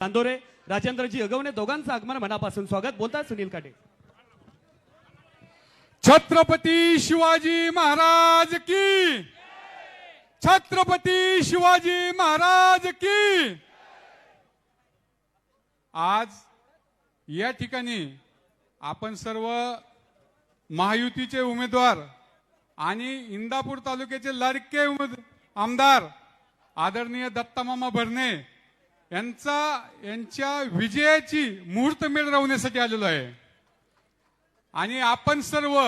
कांदोरे राजेंद्रजी अगवणे दोघांचं आगमन मनापासून स्वागत. बोलतात सुनील काटे. छत्रपती शिवाजी महाराज की. छत्रपती शिवाजी महाराज की. आज या ठिकाणी आपण सर्व महायुतीचे उमेदवार आणि इंदापूर तालुक्याचे लाडके उमेद आमदार आदरणीय दत्तामामा भरणे यांचा यांच्या विजयाची मुहूर्तमेळ राहण्यासाठी आलेलो आहे. आणि आपण सर्व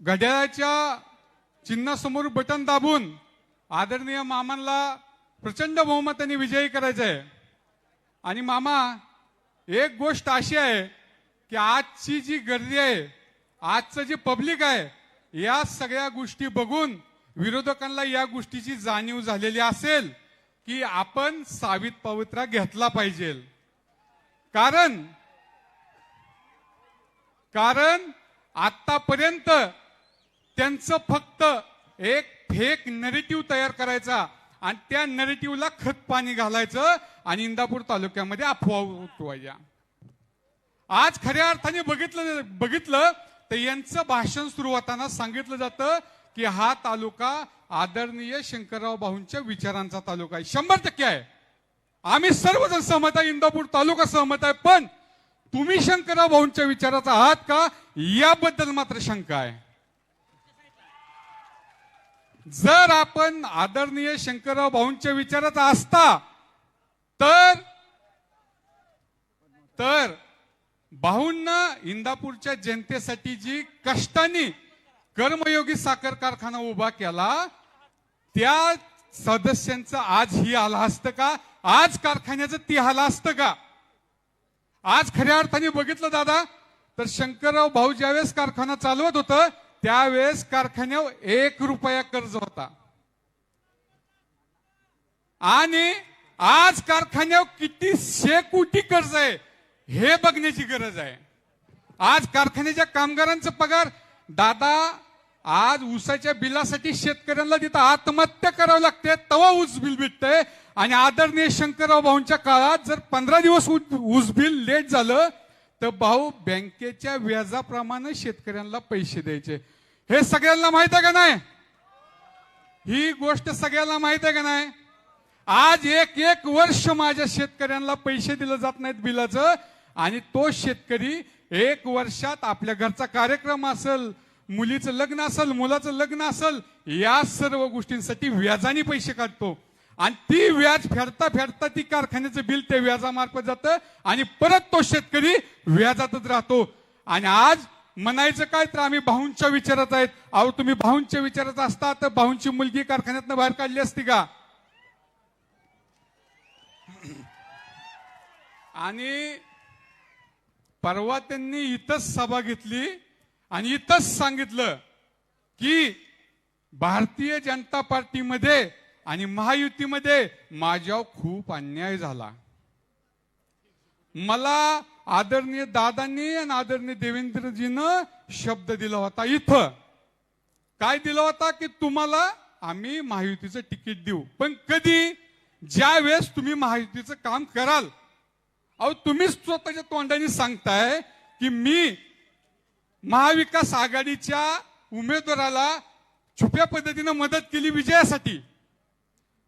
घड्याळाच्या चिन्हासमोर बटन दाबून आदरणीय मामांना प्रचंड बहुमताने विजयी करायचं आहे आणि मामा एक गोष्ट अशी आहे की आजची जी गर्दी आहे आजचं जे पब्लिक आहे या सगळ्या गोष्टी बघून विरोधकांना या गोष्टीची जाणीव झालेली असेल की आपण सावित पवित्रा घेतला पाहिजे. कारण कारण आतापर्यंत त्यांचं फक्त एक फेक नरेटिव्ह तयार करायचा आणि त्या नरेटिव्हला खत पाणी घालायचं आणि इंदापूर तालुक्यामध्ये अफवा उठवायच्या. आज खऱ्या अर्थाने बघितलं बघितलं तर यांचं भाषण सुरू होताना सांगितलं जातं की हा तालुका आदरणीय शंकरराव भाऊंच्या विचारांचा तालुका आहे. शंभर टक्के आहे. आम्ही सर्वजण सहमत आहे. इंदापूर तालुका सहमत आहे. पण तुम्ही शंकरराव भाऊंच्या विचाराचा आहात का? याबद्दल मात्र शंका आहे. जर आपण आदरणीय शंकरराव भाऊंच्या विचाराचा असता तर तर भाऊंना इंदापूरच्या जनतेसाठी जी कष्टानी कर्मयोगी साखर कारखाना उभा केला त्या सदस्यांचं आज ही आलं असतं का? आज कारखान्याचं ती आलं असतं का? आज खऱ्या अर्थाने बघितलं दादा तर शंकरराव भाऊ ज्यावेळेस कारखाना चालवत होतं त्यावेळेस कारखान्यावर एक रुपया कर्ज होता. आणि आज कारखान्यावर किती शे कोटी कर्ज आहे हे बघण्याची गरज आहे. आज कारखान्याच्या कामगारांचा पगार दादा आज ऊसाच्या बिलासाठी शेतकऱ्यांना तिथं आत्महत्या करावं लागते तवा ऊस बिल भेटतंय. आणि आदरणीय शंकरराव भाऊंच्या काळात जर पंधरा दिवस ऊस बिल लेट झालं तर भाऊ बँकेच्या व्याजाप्रमाणे शेतकऱ्यांना पैसे द्यायचे. हे सगळ्यांना माहीत आहे का नाही? ही गोष्ट सगळ्यांना माहीत आहे का नाही? आज एक एक वर्ष माझ्या शेतकऱ्यांना पैसे दिले जात नाहीत बिलाचं आणि तो शेतकरी एक वर्षात आपल्या घरचा कार्यक्रम असेल मुलीचं लग्न असेल मुलाचं लग्न असेल या सर्व गोष्टींसाठी व्याजाने पैसे काढतो. आणि ती व्याज फेडता फेडता ती कारखान्याचं बिल त्या व्याजामार्फत जातं आणि परत तो शेतकरी व्याजातच राहतो. आणि आज म्हणायचं काय तर आम्ही भाऊंच्या विचारात आहेत. अहो तुम्ही भाऊंच्या विचारात असता तर भाऊंची मुलगी कारखान्यातनं बाहेर काढली असती का? आणि परवा त्यांनी इथंच सभा घेतली. आणि इथंच सांगितलं की भारतीय जनता पार्टीमध्ये आणि महायुतीमध्ये माझ्यावर खूप अन्याय झाला. मला आदरणीय दादांनी आणि आदरणीय देवेंद्रजीनं शब्द दिला होता इथं. काय दिला होता की तुम्हाला आम्ही महायुतीचं तिकीट देऊ. पण कधी? ज्या वेळेस तुम्ही महायुतीचं काम कराल. अहो तुम्हीच स्वतःच्या तोंडाने सांगताय की मी महाविकास आघाडीच्या उमेदवाराला छुप्या पद्धतीनं मदत केली विजयासाठी.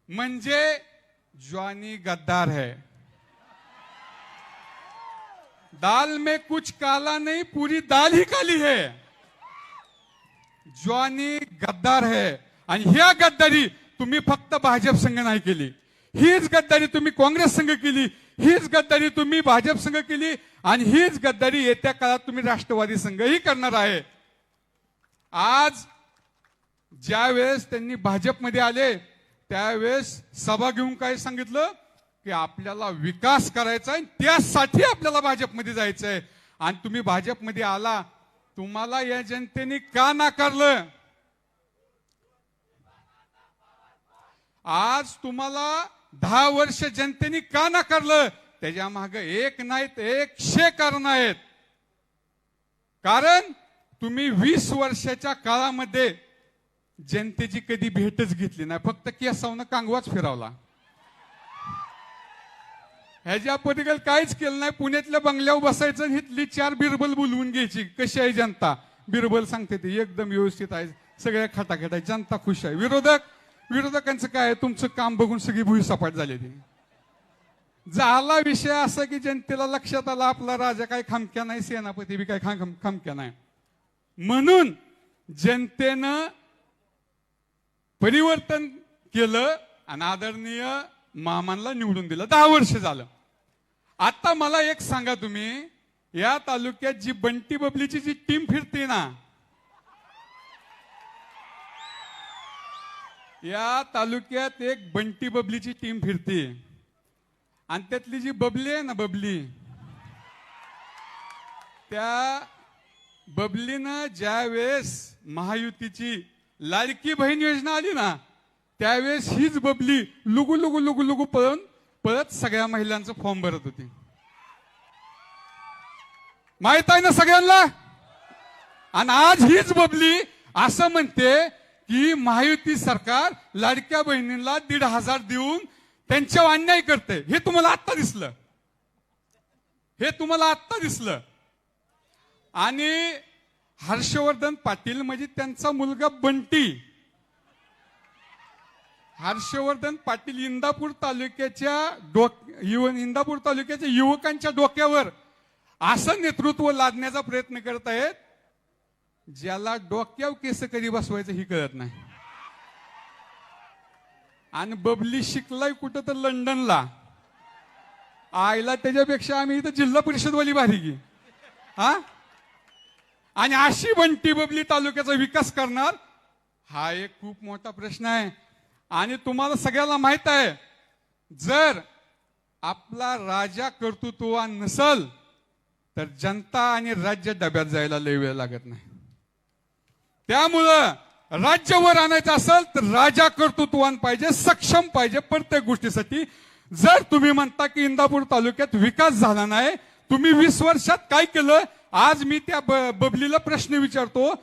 म्हणजे जॉनी गद्दार है. दाल में कुछ काला नहीं पूरी दाल ही काली है. जॉनी गद्दार है. आणि ह्या गद्दारी तुम्ही फक्त भाजप संघ नाही केली. हीच गद्दारी तुम्ही काँग्रेस संघ केली. हीच गद्दारी तुम्ही भाजप संघ केली आणि हीच गद्दारी येत्या काळात तुम्ही राष्ट्रवादी संघही करणार आहे. आज ज्या वेळेस त्यांनी भाजपमध्ये आले त्यावेळेस सभा घेऊन काय सांगितलं? की आपल्याला विकास करायचा आहे त्यासाठी आपल्याला भाजपमध्ये जायचं आहे. आणि तुम्ही भाजपमध्ये आला तुम्हाला या जनतेने का नाकारलं? आज तुम्हाला दहा वर्ष जनतेने का नाकारलं? त्याच्या माग एक नाहीत एकशे कारण आहेत. कारण तुम्ही वीस वर्षाच्या काळामध्ये जनतेची कधी भेटच घेतली नाही. फक्त केसावनं कांगवाच फिरावला. ह्याच्या पलीकडे काहीच केलं नाही. पुण्यातल्या बंगल्यावर बसायचं आणि हिथली चार बिरबल बोलवून घ्यायची. कशी आहे जनता? बिरबल सांगते ते एकदम व्यवस्थित आहे. सगळ्या खटाखट आहे जनता खुश आहे. विरोधक विरोधकांचं काय? तुमचं काम बघून सगळी भुईसपाट झाली ती झाला विषय असा की जनतेला लक्षात आला आपला राजा काय खामक्या नाही सेनापती बी काय खाम खामक्या नाही. म्हणून जनतेनं परिवर्तन केलं आणि आदरणीय मामांना निवडून दिलं. दहा वर्ष झालं. आता मला एक सांगा तुम्ही या तालुक्यात जी बंटी बबलीची जी टीम फिरते ना या तालुक्यात एक बंटी बबलीची टीम फिरते. आणि त्यातली जी बबली आहे ना बबली त्या बबलीनं ज्या वेळेस महायुतीची लाडकी बहीण योजना आली ना त्यावेळेस हीच बबली लुगू लुगू लुगू लुगू पळून पळत सगळ्या महिलांचं फॉर्म भरत होती. माहीत आहे ना सगळ्यांना? आणि आज हीच बबली असं म्हणते की महायुती सरकार लाडक्या बहिणींना दीड हजार देऊन त्यांच्यावर अन्याय करते हे तुम्हाला आत्ता दिसलं. हे तुम्हाला आत्ता दिसलं. आणि हर्षवर्धन पाटील म्हणजे त्यांचा मुलगा बंटी. हर्षवर्धन पाटील इंदापूर तालुक्याच्या डोक इंदापूर तालुक्याच्या युवकांच्या डोक्यावर असं नेतृत्व लादण्याचा प्रयत्न करत आहेत. ज्याला डोक्यावर केस कधी बसवायचं ही कळत नाही. आणि बबली शिकलाय कुठं तर लंडनला. आईला त्याच्यापेक्षा आम्ही इथं जिल्हा परिषदवाली भारी की. हा? आणि अशी बंटी बबली तालुक्याचा विकास करणार हा एक खूप मोठा प्रश्न आहे. आणि तुम्हाला सगळ्याला माहीत आहे जर आपला राजा कर्तृत्ववान नसल तर जनता आणि राज्य डब्यात जायला लय वेळ लागत नाही. त्यामुळं राज्यवर आणायचं असेल तर राजा कर्तृत्वान पाहिजे सक्षम पाहिजे प्रत्येक गोष्टीसाठी. जर तुम्ही म्हणता की इंदापूर तालुक्यात विकास झाला नाही तुम्ही वीस वर्षात काय केलं? आज मी त्या ब- बबलीला प्रश्न विचारतो.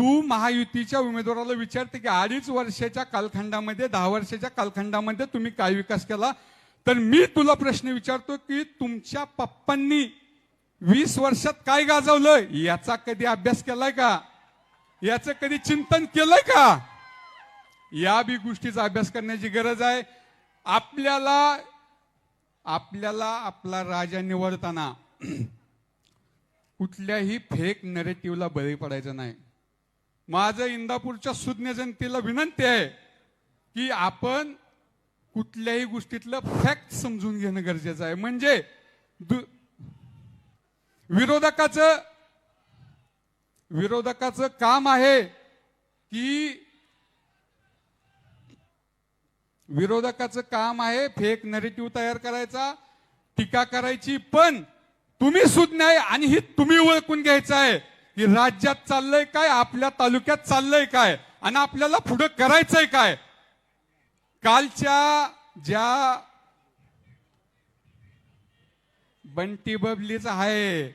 तू महायुतीच्या उमेदवाराला विचारते की अडीच वर्षाच्या कालखंडामध्ये दहा वर्षाच्या कालखंडामध्ये तुम्ही काय विकास केला? तर मी तुला प्रश्न विचारतो की तुमच्या पप्पांनी वीस वर्षात काय गाजवलं? याचा कधी अभ्यास केलाय का? याचं कधी चिंतन केलंय का? या बी गोष्टीचा अभ्यास करण्याची गरज आहे. आपल्याला आपल्याला आपला राजा निवडताना कुठल्याही फेक नरेटिव्हला बळी पडायचं नाही. माझं इंदापूरच्या सुज्ञ जनतेला विनंती आहे की आपण कुठल्याही गोष्टीतलं फॅक्ट समजून घेणं गरजेचं आहे. म्हणजे दु- विरोधकाचं विरोधकाचं काम आहे की विरोधकाचं काम आहे फेक नरेटिव्ह तयार करायचा टीका करायची पण तुम्ही सुज्ञ आणि ही तुम्ही ओळखून घ्यायचं आहे की राज्यात चाललंय काय आपल्या तालुक्यात चाललंय काय आणि आपल्याला पुढं करायचंय काय? कालच्या ज्या बंटी बबलीच आहे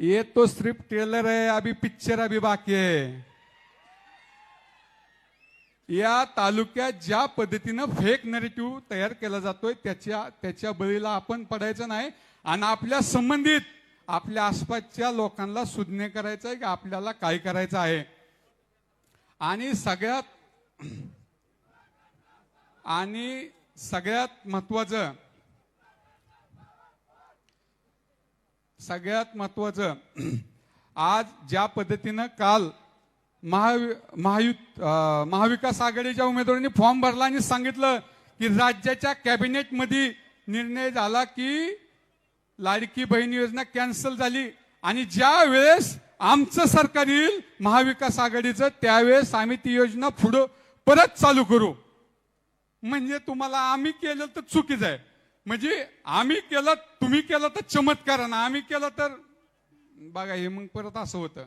ये तो सिर्फ ट्रेलर है अभी पिक्चर अभी बाकी है। या तालुक्यात ज्या पद्धतीनं फेक नरेटिव्ह तयार केला जातोय त्याच्या त्याच्या बळीला आपण पडायचं नाही. आणि आपल्या संबंधित आपल्या आसपासच्या लोकांना सुज्ञ करायचं आहे की आपल्याला काय करायचं आहे. आणि सगळ्यात आणि सगळ्यात महत्वाचं सगळ्यात महत्वाचं आज ज्या पद्धतीनं काल महावि महायुत महाविकास आघाडीच्या उमेदवारांनी फॉर्म भरला आणि सांगितलं की राज्याच्या कॅबिनेटमध्ये निर्णय झाला की लाडकी बहीण योजना कॅन्सल झाली. आणि ज्या वेळेस आमचं सरकार येईल महाविकास आघाडीचं त्यावेळेस आम्ही ती योजना पुढं परत चालू करू. म्हणजे तुम्हाला आम्ही केलं तर चुकीचं आहे. म्हणजे आम्ही केलं तुम्ही केलं तर चमत्कार ना आम्ही केलं तर बघा हे मग परत असं होतं.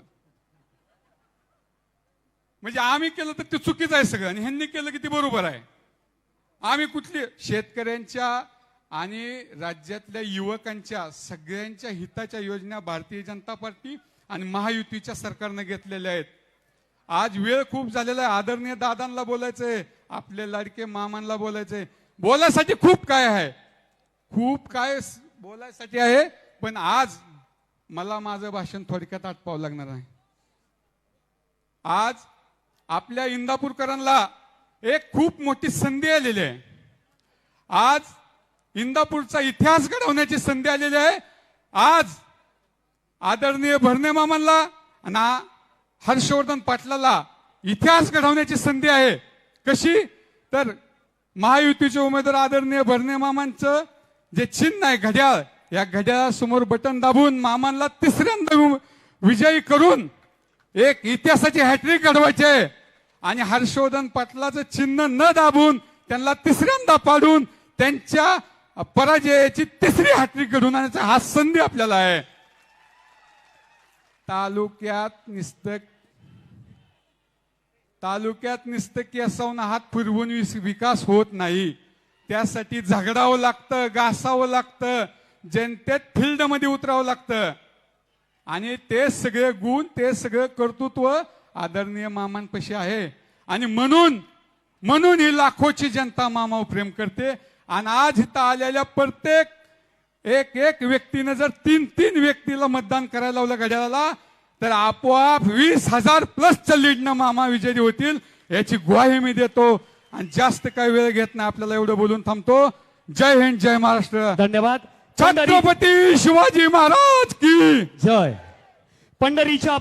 म्हणजे आम्ही केलं तर ते चुकीचं आहे सगळं आणि ह्यांनी केलं की ते बरोबर आहे. आम्ही कुठली? शेतकऱ्यांच्या आणि राज्यातल्या युवकांच्या सगळ्यांच्या हिताच्या योजना भारतीय जनता पार्टी आणि महायुतीच्या सरकारनं घेतलेल्या आहेत. आज वेळ खूप झालेला आहे. आदरणीय दादांना बोलायचंय आपले लाडके मामांना बोलायचंय. बोलायसाठी खूप काय आहे. खूप काय बोलायसाठी आहे पण आज मला माझं भाषण थोडक्यात आटपावं लागणार आहे. आज आपल्या इंदापूरकरांना एक खूप मोठी संधी आलेली आहे. आज इंदापूरचा इतिहास घडवण्याची संधी आलेली आहे. आज आदरणीय भरणे मामांना आणि हर्षवर्धन पाटलाला इतिहास घडवण्याची संधी आहे. कशी? तर महायुतीचे उमेदवार आदरणीय भरणे मामांचं जे चिन्ह आहे घड्याळ या घड्याळासमोर बटन दाबून मामांना तिसऱ्यांदा विजयी करून एक इतिहासाची हॅट्रिक घडवायची. आहे आणि हर्षवर्धन पाटलाचं चिन्ह न दाबून त्यांना तिसऱ्यांदा पाडून त्यांच्या पराजयाची तिसरी हॅट्रिक घडून आणण्याचा हा संधी आपल्याला आहे. तालुक्यात निस्तक तालुक्यात निस्तकी केसावून हात फिरवून विकास होत नाही. त्यासाठी झगडावं लागतं घासावं लागतं जनतेत फील्डमध्ये उतरावं लागतं. आणि ते सगळे गुण ते सगळं कर्तृत्व आदरणीय मामांपाशी आहे. आणि म्हणून म्हणून ही लाखोची जनता मामावर प्रेम करते. आणि आज इथं आलेल्या प्रत्येक एक एक व्यक्तीनं जर तीन तीन व्यक्तीला मतदान करायला लावलं घड्याळाला तर आपोआप वीस हजार प्लसच्या लीडनं मामा विजयी होतील याची ग्वाही मी देतो. आणि जास्त काही वेळ घेत नाही आपल्याला एवढं बोलून थांबतो. जय हिंद जय महाराष्ट्र. धन्यवाद. छत्रपती शिवाजी महाराज की. जय. पंढरीच्या